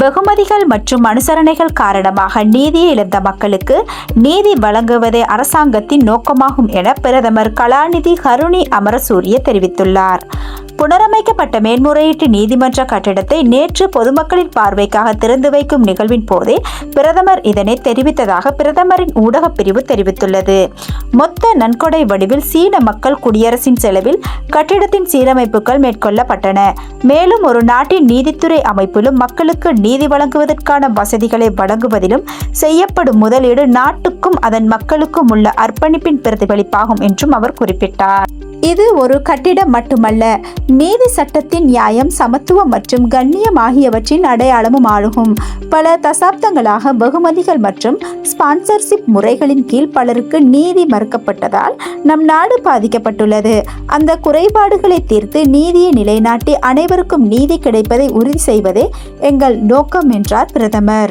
வெகுமதிகள் மற்றும் அனுசரணைகள் காரணமாக நீதியை இழந்த மக்களுக்கு நீதி வழங்குவதே அரசாங்கத்தின் நோக்கமாகும் என பிரதமர் கலாநிதி கருணி அமரசூரிய தெரிவித்துள்ளார். புனரமைக்கப்பட்ட மேன்முறையீட்டு நீதிமன்ற கட்டிடத்தை நேற்று பொதுமக்களின் பார்வைக்காக திறந்து வைக்கும் நிகழ்வின் போதே பிரதமர் இதனை தெரிவித்ததாக பிரதமரின் ஊடகப் பிரிவு தெரிவித்துள்ளது. மொத்த நன்கொடை வடிவில் சீன மக்கள் குடியரசின் செலவில் கட்டிடத்தின் சீரமைப்புகள் மேற்கொள்ளப்பட்டன. மேலும் ஒரு நாட்டின் நீதித்துறை அமைப்பிலும் மக்களுக்கு நீதி வழங்குவதற்கான வசதிகளை வழங்குவதிலும் செய்யப்படும் முதலீடு நாட்டுக்கும் அதன் மக்களுக்கும் உள்ள அர்ப்பணிப்பின் பிரதிபலிப்பாகும் என்றும் அவர் குறிப்பிட்டார். இது ஒரு கட்டிடம் மட்டுமல்ல நீதி சட்டத்தின் நியாயம் சமத்துவம் மற்றும் கண்ணியம் ஆகியவற்றின் அடையாளமும் ஆகும் பல தசாப்தங்களாக வெகுமதிகள் மற்றும் ஸ்பான்சர்ஷிப் முறைகளின் கீழ் பலருக்கு நீதி மறுக்கப்பட்டதால் நம் நாடு பாதிக்கப்பட்டுள்ளது. அந்த குறைபாடுகளை தீர்த்து நீதியை நிலைநாட்டி அனைவருக்கும் நீதி கிடைப்பதை உறுதி செய்வதே எங்கள் நோக்கம் என்றார் பிரதமர்.